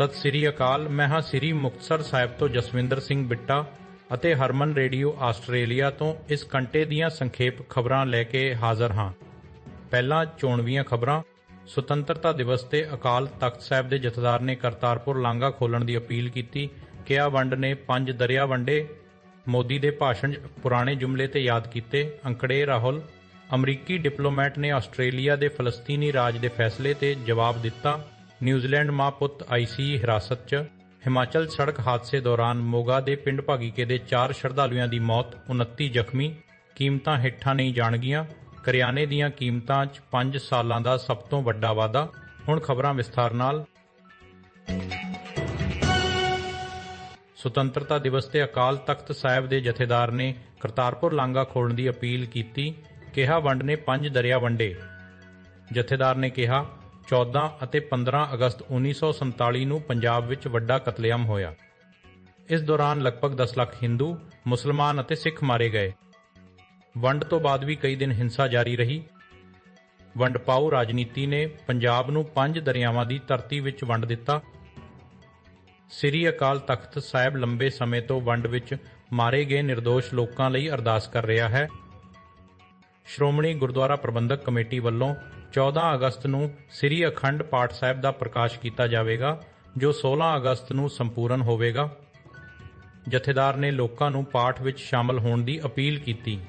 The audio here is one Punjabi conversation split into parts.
ਸਤਿ ਸ੍ਰੀ ਅਕਾਲ ਮੈਂ ਹਾਂ ਸ੍ਰੀ ਮੁਕਤਸਰ ਸਾਹਿਬ ਤੋਂ ਜਸਵਿੰਦਰ ਸਿੰਘ ਬਿੱਟਾ ਅਤੇ ਹਰਮਨ ਰੇਡੀਓ ਆਸਟ੍ਰੇਲੀਆ ਤੋਂ ਇਸ ਘੰਟੇ ਦੀਆਂ ਸੰਖੇਪ ਖਬਰਾਂ ਲੈ ਕੇ ਹਾਜ਼ਰ ਹਾਂ। ਪਹਿਲਾਂ ਚੋਣਵੀਆਂ ਖਬਰਾਂ। ਸੁਤੰਤਰਤਾ ਦਿਵਸ ਤੇ ਅਕਾਲ ਤਖਤ ਸਾਹਿਬ ਦੇ ਜਥੇਦਾਰ ਨੇ ਕਰਤਾਰਪੁਰ ਲਾਂਘਾ ਖੋਲਣ ਦੀ ਅਪੀਲ ਕੀਤੀ। ਕਿਹਾ ਵੰਡ ਨੇ ਪੰਜ ਦਰਿਆ ਵੰਡੇ। ਮੋਦੀ ਦੇ ਭਾਸ਼ਣ 'ਚ ਪੁਰਾਣੇ ਜੁਮਲੇ ਤੇ ਯਾਦ ਕੀਤੇ। ਅੰਕੜੇ ਰਾਹੁਲ, ਅਮਰੀਕੀ ਡਿਪਲੋਮੈਟ ਨੇ ਆਸਟ੍ਰੇਲੀਆ ਦੇ ਫਲਸਤੀਨੀ ਰਾਜ ਦੇ ਫੈਸਲੇ ਤੇ ਜਵਾਬ ਦਿੱਤਾ। ਨਿਊਜ਼ੀਲੈਂਡ ਮਾਂ ਪੁੱਤ ਆਈਸੀ ਹਿਰਾਸਤ 'ਚ। ਹਿਮਾਚਲ ਸੜਕ ਹਾਦਸੇ ਦੌਰਾਨ ਮੋਗਾ ਦੇ ਪਿੰਡ ਭਾਗੀਕੇ ਦੇ 4 ਸ਼ਰਧਾਲੂਆਂ ਦੀ ਮੌਤ 29 ਜ਼ਖਮੀ, ਕੀਮਤਾਂ ਹੇਠਾਂ ਨਹੀਂ ਜਾਣਗੀਆਂ। ਕਰਿਆਨੇ ਦੀਆਂ ਕੀਮਤਾਂ 'ਚ 5 ਸਾਲਾਂ ਦਾ ਸਭ ਤੋਂ ਵੱਡਾ ਵਾਧਾ ਹੁਣ ਖਬਰਾਂ ਵਿਸਥਾਰ ਨਾਲ। ਸੁਤੰਤਰਤਾ ਦਿਵਸ ਤੇ ਅਕਾਲ ਤਖਤ ਸਾਹਿਬ ਦੇ ਜਥੇਦਾਰ ਨੇ ਕਰਤਾਰਪੁਰ ਲਾਂਘਾ ਖੋਲਣ ਦੀ ਅਪੀਲ ਕੀਤੀ। ਕਿਹਾ, ਵੰਡ ਨੇ ਪੰਜ ਦਰਿਆ ਵੰਡੇ। ਜਥੇਦਾਰ ਨੇ ਕਿਹਾ 14 ਅਤੇ 15 ਅਗਸਤ 1947 ਨੂੰ ਪੰਜਾਬ ਵਿੱਚ ਵੱਡਾ ਕਤਲੇਆਮ ਹੋਇਆ। ਇਸ ਦੌਰਾਨ ਲਗਭਗ 10 ਲੱਖ ਹਿੰਦੂ, ਮੁਸਲਮਾਨ ਅਤੇ ਸਿੱਖ ਮਾਰੇ ਗਏ। ਵੰਡ ਤੋਂ ਬਾਅਦ ਵੀ ਕਈ ਦਿਨ ਹਿੰਸਾ ਜਾਰੀ ਰਹੀ। ਵੰਡ ਪਾਉ ਰਾਜਨੀਤੀ ਨੇ ਪੰਜਾਬ ਨੂੰ ਪੰਜ ਦਰਿਆਵਾਂ ਦੀ ਧਰਤੀ ਵਿੱਚ ਵੰਡ ਦਿੱਤਾ। ਸ੍ਰੀ ਅਕਾਲ ਤਖਤ ਸਾਹਿਬ ਲੰਬੇ ਸਮੇਂ ਤੋਂ ਵੰਡ ਵਿੱਚ ਮਾਰੇ ਗਏ નિર્ਦੋਸ਼ ਲੋਕਾਂ ਲਈ ਅਰਦਾਸ ਕਰ ਰਿਹਾ ਹੈ। ਸ਼੍ਰੋਮਣੀ ਗੁਰਦੁਆਰਾ ਪ੍ਰਬੰਧਕ ਕਮੇਟੀ ਵੱਲੋਂ 14 ਅਗਸਤ ਨੂੰ ਸ੍ਰੀ ਅਖੰਡ ਪਾਠ ਸਾਹਿਬ ਦਾ ਪ੍ਰਕਾਸ਼ ਕੀਤਾ ਜਾਵੇਗਾ, ਜੋ 16 ਅਗਸਤ ਨੂੰ ਸੰਪੂਰਨ ਹੋਵੇਗਾ। ਜਥੇਦਾਰ ਨੇ ਲੋਕਾਂ ਨੂੰ ਪਾਠ ਵਿੱਚ ਸ਼ਾਮਲ ਹੋਣ ਦੀ ਅਪੀਲ ਕੀਤੀ।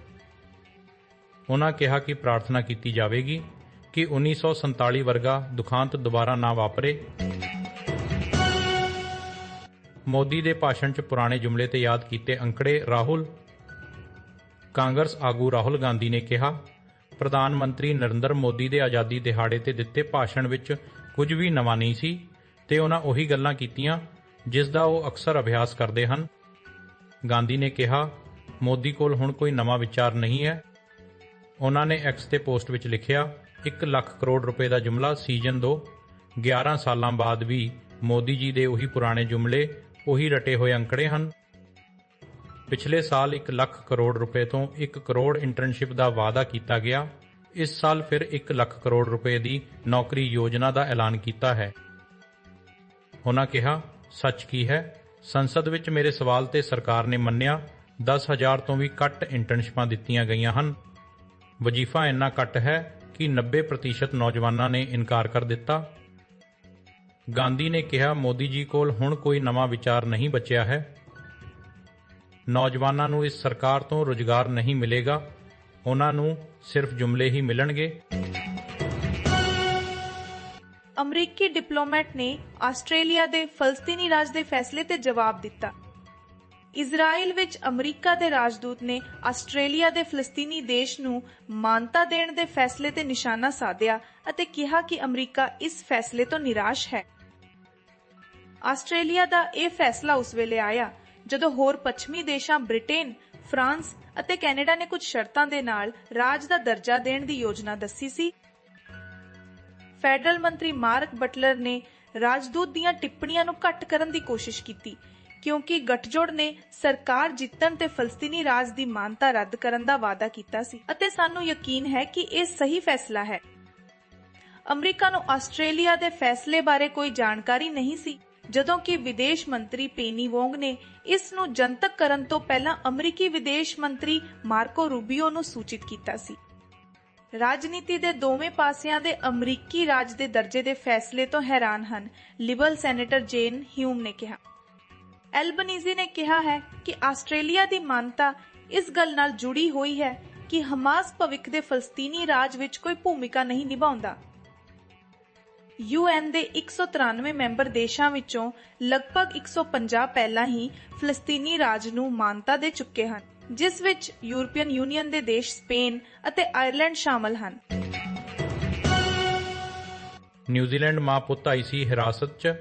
ਉਹਨਾਂ ਕਿਹਾ ਕਿ ਪ੍ਰਾਰਥਨਾ ਕੀਤੀ ਜਾਵੇਗੀ ਕਿ 1947 ਵਰਗਾ ਦੁਖਾਂਤ ਦੁਬਾਰਾ ਨਾ ਵਾਪਰੇ। ਮੋਦੀ ਦੇ ਭਾਸ਼ਣ 'ਚ ਪੁਰਾਣੇ ਜੁਮਲੇ ਤੇ ਯਾਦ ਕੀਤੇ ਅੰਕੜੇ ਰਾਹੁਲ। ਕਾਂਗਰਸ ਆਗੂ ਰਾਹੁਲ ਗਾਂਧੀ ਨੇ ਕਿਹਾ ਪ੍ਰਧਾਨ ਮੰਤਰੀ ਨਰਿੰਦਰ ਮੋਦੀ ਦੇ ਆਜ਼ਾਦੀ ਦਿਹਾੜੇ ਤੇ ਦਿੱਤੇ ਭਾਸ਼ਣ ਵਿੱਚ ਕੁਝ ਵੀ ਨਵਾਂ ਨਹੀਂ ਸੀ ਤੇ ਉਹਨਾਂ ਉਹੀ ਗੱਲਾਂ ਕੀਤੀਆਂ, ਜਿਸ ਦਾ ਉਹ ਅਕਸਰ ਅਭਿਆਸ ਕਰਦੇ ਹਨ। ਗਾਂਧੀ ਨੇ ਕਿਹਾ, ਮੋਦੀ ਕੋਲ ਹੁਣ ਕੋਈ ਨਵਾਂ ਵਿਚਾਰ ਨਹੀਂ ਹੈ। ਉਹਨਾਂ ਨੇ ਐਕਸ ਤੇ ਪੋਸਟ ਵਿੱਚ ਲਿਖਿਆ 1 ਲੱਖ ਕਰੋੜ ਰੁਪਏ ਦਾ ਜੁਮਲਾ ਸੀਜ਼ਨ 2 11 ਸਾਲਾਂ ਬਾਅਦ ਵੀ ਮੋਦੀ ਜੀ ਦੇ ਉਹੀ ਪੁਰਾਣੇ ਜੁਮਲੇ, ਉਹੀ ਰਟੇ ਹੋਏ ਅੰਕੜੇ ਹਨ। ਪਿਛਲੇ ਸਾਲ 1 ਲੱਖ ਕਰੋੜ ਰੁਪਏ ਤੋਂ 1 ਕਰੋੜ ਇੰਟਰਨਸ਼ਿਪ ਦਾ ਵਾਅਦਾ ਕੀਤਾ ਗਿਆ। ਇਸ ਸਾਲ ਫਿਰ 1 ਲੱਖ ਕਰੋੜ ਰੁਪਏ ਦੀ ਨੌਕਰੀ ਯੋਜਨਾ ਦਾ ਐਲਾਨ ਕੀਤਾ ਹੈ। ਉਹਨਾਂ ਕਿਹਾ, ਸੱਚ ਕੀ ਹੈ? ਸੰਸਦ ਵਿੱਚ ਮੇਰੇ ਸਵਾਲ ਤੇ ਸਰਕਾਰ ਨੇ ਮੰਨਿਆ 10000 ਤੋਂ ਵੀ ਘੱਟ ਇੰਟਰਨਸ਼ਿਪਾਂ ਦਿੱਤੀਆਂ ਗਈਆਂ ਹਨ। ਵਜੀਫਾ ਇੰਨਾ ਘੱਟ ਹੈ ਕਿ 90% ਨੌਜਵਾਨਾਂ ਨੇ ਇਨਕਾਰ ਕਰ ਦਿੱਤਾ। ਗਾਂਧੀ ਨੇ ਕਿਹਾ, ਮੋਦੀ ਜੀ ਕੋਲ ਹੁਣ ਕੋਈ ਨਵਾਂ ਵਿਚਾਰ ਨਹੀਂ ਬਚਿਆ ਹੈ। ਨੌਜਵਾਨਾਂ ਨੂੰ ਇਸ ਸਰਕਾਰ ਤੋਂ ਰੁਜ਼ਗਾਰ ਨਹੀਂ ਮਿਲੇਗਾ। ਉਹਨਾਂ ਨੂੰ ਸਿਰਫ ਜੁਮਲੇ ਹੀ ਮਿਲਣਗੇ। ਅਮਰੀਕੀ ਡਿਪਲੋਮੈਟ ਨੇ ਆਸਟ੍ਰੇਲੀਆ ਦੇ ਫਲਸਤੀਨੀ ਰਾਜ ਦੇ ਫੈਸਲੇ ਤੇ ਜਵਾਬ ਦਿੱਤਾ। ਇਜ਼ਰਾਈਲ ਵਿੱਚ ਅਮਰੀਕਾ ਦੇ ਰਾਜਦੂਤ ਨੇ ਆਸਟ੍ਰੇਲੀਆ ਦੇ ਫਲਸਤੀਨੀ ਦੇਸ਼ ਨੂੰ ਮਾਨਤਾ ਦੇਣ ਦੇ ਫੈਸਲੇ ਤੇ ਨਿਸ਼ਾਨਾ ਸਾਧਿਆ ਅਤੇ ਕਿਹਾ ਕਿ ਅਮਰੀਕਾ ਇਸ ਫੈਸਲੇ ਤੋਂ ਨਿਰਾਸ਼ ਹੈ। ਆਸਟ੍ਰੇਲੀਆ ਦਾ ਇਹ ਫੈਸਲਾ ਉਸ ਵੇਲੇ ਆਇਆ ਜਦੋਂ ਹੋਰ ਪੱਛਮੀ ਦੇਸ਼ਾਂ, ਬ੍ਰਿਟੇਨ, ਫਰਾਂਸ ਅਤੇ ਕੈਨੇਡਾ ਨੇ ਕੁਝ ਸ਼ਰਤਾਂ ਦੇ ਨਾਲ ਰਾਜ ਦਾ ਦਰਜਾ ਦੇਣ ਦੀ ਯੋਜਨਾ ਦੱਸੀ ਸੀ। ਫੈਡਰਲ ਮੰਤਰੀ ਮਾਰਕ ਬਟਲਰ ਨੇ ਰਾਜਦੂਤ ਦੀਆਂ ਟਿੱਪਣੀਆਂ ਨੂੰ ਘੱਟ ਕਰਨ ਦੀ ਕੋਸ਼ਿਸ਼ ਕੀਤੀ, ਕਿਉਂਕਿ ਗਠਜੋੜ ਨੇ ਸਰਕਾਰ ਜਿੱਤਣ ਤੇ ਫਲਸਤੀਨੀ ਰਾਜ ਦੀ ਮਾਨਤਾ ਰੱਦ ਕਰਨ ਦਾ ਵਾਅਦਾ ਕੀਤਾ ਸੀ। ਅਤੇ ਸਾਨੂੰ ਯਕੀਨ ਹੈ ਕਿ ਇਹ ਸਹੀ ਫੈਸਲਾ ਹੈ। ਅਮਰੀਕਾ ਨੂੰ ਆਸਟ੍ਰੇਲੀਆ ਦੇ ਫੈਸਲੇ ਬਾਰੇ ਕੋਈ ਜਾਣਕਾਰੀ ਨਹੀਂ ਸੀ। ਜਦੋਂ ਕਿ ਵਿਦੇਸ਼ ਮੰਤਰੀ ਪੇਨੀ ਵੋਂਗ ਨੇ ਇਸ ਨੂੰ ਜਨਤਕ ਕਰਨ ਤੋਂ ਪਹਿਲਾਂ ਅਮਰੀਕੀ ਵਿਦੇਸ਼ ਮੰਤਰੀ ਮਾਰਕੋ ਰੂਬੀਓ ਨੂੰ ਸੂਚਿਤ ਕੀਤਾ ਸੀ। ਰਾਜਨੀਤੀ ਦੇ ਦੋਵੇਂ ਪਾਸਿਆਂ ਦੇ ਅਮਰੀਕੀ ਰਾਜ ਦੇ ਦਰਜੇ ਦੇ ਫੈਸਲੇ ਤੋਂ ਹੈਰਾਨ ਹਨ, ਲਿਬਰਲ ਸੈਨੇਟਰ ਜੇਨ ਹਿਊਮ ਨੇ ਕਿਹਾ। ਐਲਬਨੀਜ਼ੀ ਨੇ ਕਿਹਾ ਹੈ ਕਿ ਆਸਟ੍ਰੇਲੀਆ ਦੀ ਮਾਨਤਾ ਇਸ ਗੱਲ ਨਾਲ ਜੁੜੀ ਹੋਈ ਹੈ ਕਿ ਹਮਾਸ ਭਵਿੱਖ ਦੇ ਫਲਸਤੀਨੀ ਰਾਜ ਵਿੱਚ ਕੋਈ ਭੂਮਿਕਾ ਨਹੀਂ ਨਿਭਾਉਂਦਾ। ਯੂਐਨ ਦੇ 193 ਮੈਂਬਰ ਦੇਸ਼ਾਂ ਵਿੱਚੋਂ ਲਗਭਗ 150 ਪਹਿਲਾਂ ਹੀ ਫਲਸਤੀਨੀ ਰਾਜ ਨੂੰ ਮਾਨਤਾ ਦੇ ਚੁੱਕੇ ਹਨ, ਜਿਸ ਵਿੱਚ ਯੂਰਪੀਅਨ ਯੂਨੀਅਨ ਦੇ ਦੇਸ਼ ਸਪੇਨ ਅਤੇ ਆਇਰਲੈਂਡ ਸ਼ਾਮਲ ਹਨ। ਨਿਊਜ਼ੀਲੈਂਡ ਮਾਂ ਪੁੱਤ ਆਈ ਸੀ ਹਿਰਾਸਤ 'ਚ।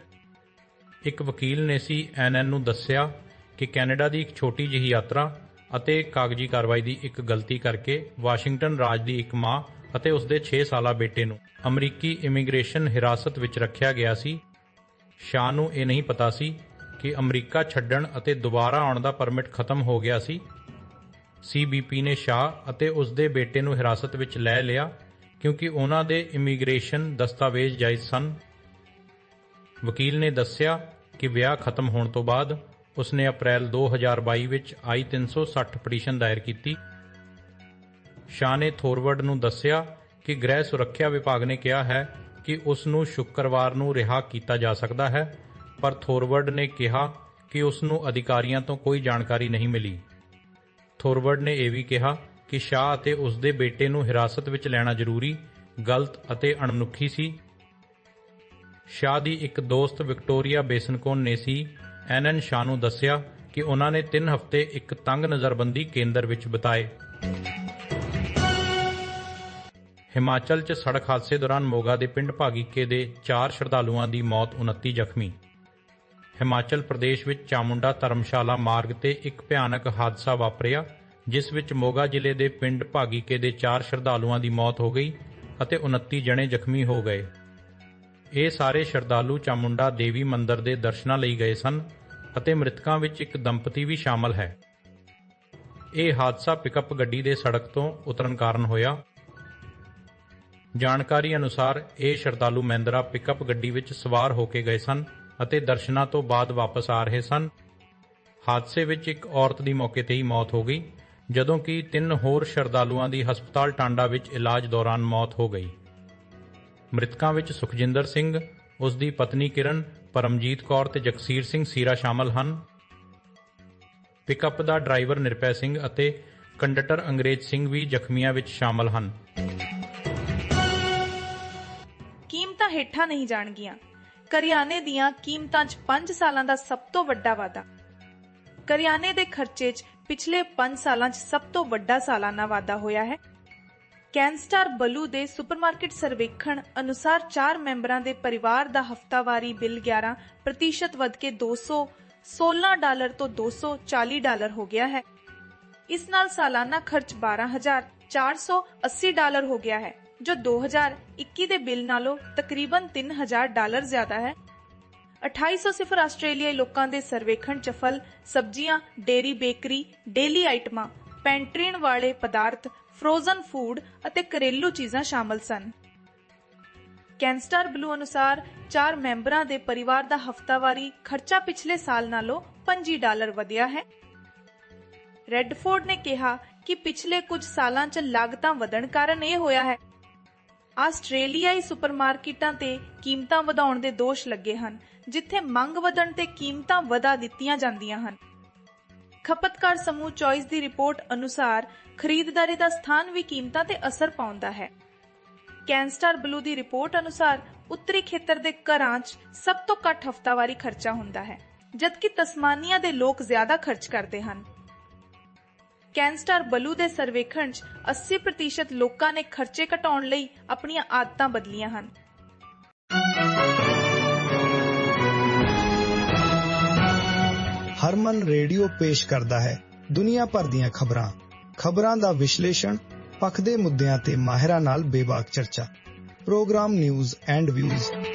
ਇੱਕ ਵਕੀਲ ਨੇ ਸੀ ਐਨਐਨ ਨੂੰ ਦੱਸਿਆ ਕਿ ਕੈਨੇਡਾ ਦੀ ਇੱਕ ਛੋਟੀ ਜਿਹੀ ਯਾਤਰਾ ਅਤੇ ਕਾਗਜ਼ੀ ਕਾਰਵਾਈ ਦੀ ਇੱਕ ਗਲਤੀ ਕਰਕੇ ਵਾਸ਼ਿੰਗਟਨ ਰਾਜ ਦੀ ਇੱਕ ਮਾਂ ਅਤੇ ਉਸ ਦੇ 6 ਸਾਲਾ ਬੇਟੇ ਨੂੰ ਅਮਰੀਕੀ ਇਮੀਗ੍ਰੇਸ਼ਨ ਹਿਰਾਸਤ ਵਿੱਚ ਰੱਖਿਆ ਗਿਆ ਸੀ। ਸ਼ਾਹ ਨੂੰ ਇਹ ਨਹੀਂ ਪਤਾ ਸੀ ਕਿ ਅਮਰੀਕਾ ਛੱਡਣ ਅਤੇ ਦੁਬਾਰਾ ਆਉਣ ਦਾ ਪਰਮਿਟ ਖਤਮ ਹੋ ਗਿਆ ਸੀ। ਸੀਬੀਪੀ ਨੇ ਸ਼ਾਹ ਅਤੇ ਉਸ ਦੇ ਬੇਟੇ ਨੂੰ ਹਿਰਾਸਤ ਵਿੱਚ ਲੈ ਲਿਆ ਕਿਉਂਕਿ ਉਹਨਾਂ ਦੇ ਇਮੀਗ੍ਰੇਸ਼ਨ ਦਸਤਾਵੇਜ਼ ਜਾਇਜ਼ ਸਨ। ਵਕੀਲ ਨੇ ਦੱਸਿਆ ਕਿ ਵਿਆਹ ਖਤਮ ਹੋਣ ਤੋਂ ਬਾਅਦ ਉਸਨੇ ਅਪ੍ਰੈਲ 2022 ਵਿੱਚ ਆਈ 360 ਪਟੀਸ਼ਨ ਦਾਇਰ ਕੀਤੀ। ਸ਼ਾਹ ਨੇ ਥੋਰਵਰਡ ਨੂੰ ਦੱਸਿਆ ਕਿ ਗ੍ਰਹਿ ਸੁਰੱਖਿਆ ਵਿਭਾਗ ਨੇ ਕਿਹਾ ਹੈ ਕਿ ਉਸ ਨੂੰ ਸ਼ੁੱਕਰਵਾਰ ਨੂੰ ਰਿਹਾ ਕੀਤਾ ਜਾ ਸਕਦਾ ਹੈ, ਪਰ ਥੋਰਵਰਡ ਨੇ ਕਿਹਾ ਕਿ ਉਸ ਨੂੰ ਅਧਿਕਾਰੀਆਂ ਤੋਂ ਕੋਈ ਜਾਣਕਾਰੀ ਨਹੀਂ ਮਿਲੀ। ਥੋਰਵਰਡ ਨੇ ਇਹ ਵੀ ਕਿਹਾ ਕਿ ਸ਼ਾਹ ਅਤੇ ਉਸ ਦੇ ਬੇਟੇ ਨੂੰ ਹਿਰਾਸਤ ਵਿੱਚ ਲੈਣਾ ਜ਼ਰੂਰੀ, ਗਲਤ ਅਤੇ ਅਣਮਨੁੱਖੀ ਸੀ। ਸ਼ਾਹ ਦੀ ਇੱਕ ਦੋਸਤ ਵਿਕਟੋਰੀਆ ਬੇਸਨਕੋਨ ਨੇ ਸੀ ਐਨਐਨ ਸ਼ਾਹ ਨੂੰ ਦੱਸਿਆ ਕਿ ਉਹਨਾਂ ਨੇ 3 ਹਫ਼ਤੇ ਇੱਕ ਤੰਗ ਨਜ਼ਰਬੰਦੀ ਕੇਂਦਰ ਵਿੱਚ ਬਿਤਾਏ। ਹਿਮਾਚਲ 'ਚ ਸੜਕ ਹਾਦਸੇ ਦੌਰਾਨ ਮੋਗਾ ਦੇ ਪਿੰਡ ਭਾਗੀਕੇ ਦੇ 4 ਸ਼ਰਧਾਲੂਆਂ ਦੀ ਮੌਤ 29 ਜ਼ਖਮੀ। ਹਿਮਾਚਲ ਪ੍ਰਦੇਸ਼ ਵਿੱਚ ਚਾਮੁੰਡਾ ਧਰਮਸ਼ਾਲਾ ਮਾਰਗ ਤੇ ਇੱਕ ਭਿਆਨਕ ਹਾਦਸਾ ਵਾਪਰਿਆ, ਜਿਸ ਵਿੱਚ ਮੋਗਾ ਜ਼ਿਲ੍ਹੇ ਦੇ ਪਿੰਡ ਭਾਗੀਕੇ ਦੇ 4 ਸ਼ਰਧਾਲੂਆਂ ਦੀ ਮੌਤ ਹੋ ਗਈ ਅਤੇ 29 ਜਣੇ ਜ਼ਖਮੀ ਹੋ ਗਏ। ਇਹ ਸਾਰੇ ਸ਼ਰਧਾਲੂ ਚਾਮੁੰਡਾ ਦੇਵੀ ਮੰਦਿਰ ਦੇ ਦਰਸ਼ਨਾਂ ਲਈ ਗਏ ਸਨ ਅਤੇ ਮ੍ਰਿਤਕਾਂ ਵਿੱਚ ਇੱਕ ਦੰਪਤੀ ਵੀ ਸ਼ਾਮਲ ਹੈ। ਇਹ ਹਾਦਸਾ ਪਿਕਅਪ ਗੱਡੀ ਦੇ ਸੜਕ ਤੋਂ ਉਤਰਨ ਕਾਰਨ ਹੋਇਆ ਜਾਣਕਾਰੀ ਅਨੁਸਾਰ ਇਹ ਸ਼ਰਧਾਲੂ ਮਹਿੰਦਰਾ ਪਿਕਅਪ ਗੱਡੀ ਵਿੱਚ ਸਵਾਰ ਹੋ ਕੇ ਗਏ ਸਨ ਅਤੇ ਦਰਸ਼ਨਾਂ ਤੋਂ ਬਾਅਦ ਵਾਪਸ ਆ ਰਹੇ ਸਨ। ਹਾਦਸੇ ਵਿੱਚ ਇੱਕ ਔਰਤ ਦੀ ਮੌਕੇ ਤੇ ਹੀ ਮੌਤ ਹੋ ਗਈ, ਜਦੋਂ ਕਿ ਤਿੰਨ ਹੋਰ ਸ਼ਰਧਾਲੂਆਂ ਦੀ ਹਸਪਤਾਲ ਟਾਂਡਾ ਵਿੱਚ ਇਲਾਜ ਦੌਰਾਨ ਮੌਤ ਹੋ ਗਈ। ਮ੍ਰਿਤਕਾਂ ਵਿੱਚ ਸੁਖਜਿੰਦਰ ਸਿੰਘ, ਉਸ ਦੀ ਪਤਨੀ ਕਿਰਨ, ਪਰਮਜੀਤ ਕੌਰ ਤੇ ਜਗਸੀਰ ਸਿੰਘ ਸੀਰਾ ਸ਼ਾਮਲ ਹਨ। ਪਿਕਅਪ ਦਾ ਡਰਾਈਵਰ ਨਿਰਪੈ ਸਿੰਘ ਅਤੇ ਕੰਡਕਟਰ ਅੰਗਰੇਜ਼ ਸਿੰਘ ਵੀ ਜ਼ਖਮੀਆਂ ਵਿੱਚ ਸ਼ਾਮਲ ਹਨ। ਕੀਮਤਾਂ ਹੇਠਾਂ ਨਹੀਂ ਜਾਣਗੀਆਂ। ਕਰਿਆਨੇ ਦੀਆਂ ਕੀਮਤਾਂ 'ਚ 5 ਸਾਲਾਂ ਦਾ ਸਭ ਤੋਂ ਵੱਡਾ ਵਾਧਾ ਕਰਿਆਨੇ ਦੇ ਖਰਚੇ 'ਚ ਪਿਛਲੇ 5 ਸਾਲਾਂ 'ਚ ਸਭ ਤੋਂ ਵੱਡਾ ਸਾਲਾਨਾ ਵਾਧਾ ਹੋਇਆ ਹੈ। ਕੈਨਸਟਾਰ ਬਲੂ ਦੇ ਸੁਪਰਮਾਰਕਟ ਸਰਵੇਖਣ ਅਨੁਸਾਰ 4 ਮੈਂਬਰਾਂ ਦੇ ਪਰਿਵਾਰ ਦਾ ਹਫ਼ਤਾਵਾਰੀ ਬਿੱਲ 11 ਪ੍ਰਤੀਸ਼ਤ ਵਧ ਕੇ 216 ਡਾਲਰ ਤੋਂ 240 ਡਾਲਰ ਹੋ ਗਿਆ ਹੈ। ਇਸ ਨਾਲ ਸਾਲਾਨਾ ਖਰਚ 12480 ਡਾਲਰ ਹੋ ਗਿਆ ਹੈ। ਜੋ 2021 ਦੇ ਬਿੱਲ ਨਾਲੋਂ ਤਕਰੀਬਨ 3000 ਡਾਲਰ ਜ਼ਿਆਦਾ ਹੈ। 2800 ਸਿਫਰ ਆਸਟ੍ਰੇਲੀਆਈ ਲੋਕਾਂ ਦੇ ਸਰਵੇਖਣ ਚ ਫਲ, ਸਬਜ਼ੀਆਂ ਡੇਰੀ ਬੇਕਰੀ, ਡੇਲੀ ਆਈਟਮਾਂ, ਪੈਂਟਰੀਨ ਵਾਲੇ ਪਦਾਰਥ, ਫਰੋਜ਼ਨ ਫੂਡ ਅਤੇ ਘਰੇਲੂ ਚੀਜ਼ਾਂ ਸ਼ਾਮਲ ਸਨ। ਕੈਨਸਟਾਰ ਬਲੂ ਅਨੁਸਾਰ ਚਾਰ ਮੈਂਬਰਾਂ ਦੇ ਪਰਿਵਾਰ ਦਾ ਹਫ਼ਤਾਵਾਰੀ ਖਰਚਾ ਪਿਛਲੇ ਸਾਲ ਨਾਲੋਂ 25 ਡਾਲਰ ਵਧਿਆ ਹੈ। ਰੈਡਫੋਰਡ ਨੇ ਕਿਹਾ ਕਿ ਪਿਛਲੇ ਕੁਝ ਸਾਲਾਂ 'ਚ ਲਾਗਤਾਂ ਵਧਣ ਕਾਰਨ ਇਹ ਹੋਇਆ ਹੈ ਆਸਟ੍ਰੇਲੀਆਈ ਸੁਪਰਮਾਰਕੀਟਾਂ ਤੇ ਕੀਮਤਾਂ ਵਧਾਉਣ ਦੇ ਦੋਸ਼ ਲੱਗੇ ਹਨ, ਜਿੱਥੇ ਮੰਗ ਵਧਣ ਤੇ ਕੀਮਤਾਂ ਵਧਾ ਦਿੱਤੀਆਂ ਜਾਂਦੀਆਂ ਹਨ। ਖਪਤਕਾਰ ਸਮੂਹ ਚੋਇਸ ਦੀ ਰਿਪੋਰਟ ਅਨੁਸਾਰ ਖਰੀਦਦਾਰੀ ਦਾ ਸਥਾਨ ਵੀ ਕੀਮਤਾਂ ਤੇ ਅਸਰ ਪਾਉਂਦਾ ਹੈ। ਕੈਨਸਟਾਰ ਬਲੂ ਦੀ ਰਿਪੋਰਟ ਅਨੁਸਾਰ ਉੱਤਰੀ ਖੇਤਰ ਦੇ ਘਰਾਂ 'ਚ ਸਭ ਤੋਂ ਘੱਟ ਹਫ਼ਤਾਵਾਰੀ ਖਰਚਾ ਹੁੰਦਾ ਹੈ, ਜਦਕਿ ਤਸਮਾਨੀਆ ਦੇ ਲੋਕ ਜ਼ਿਆਦਾ ਖਰਚ ਕਰਦੇ ਹਨ। ਕੈਨਸਟਾਰ ਬਲੂ ਦੇ ਸਰਵੇਖਣ 'ਚ 80% ਲੋਕਾਂ ਨੇ ਖਰਚੇ ਘਟਾਉਣ ਲਈ ਆਪਣੀਆਂ ਆਦਤਾਂ ਬਦਲੀਆਂ ਹਨ। ਹਰਮਨ ਰੇਡੀਓ ਪੇਸ਼ ਕਰਦਾ ਹੈ ਦੁਨੀਆ ਭਰ ਦੀਆਂ ਖਬਰਾਂ। ਖਬਰਾਂ ਦਾ ਵਿਸ਼ਲੇਸ਼ਣ ਪੱਖ ਦੇ ਮੁੱਦਿਆਂ ਤੇ ਮਾਹਿਰਾਂ ਨਾਲ ਬੇਬਾਕ ਚਰਚਾ। Programme news and views.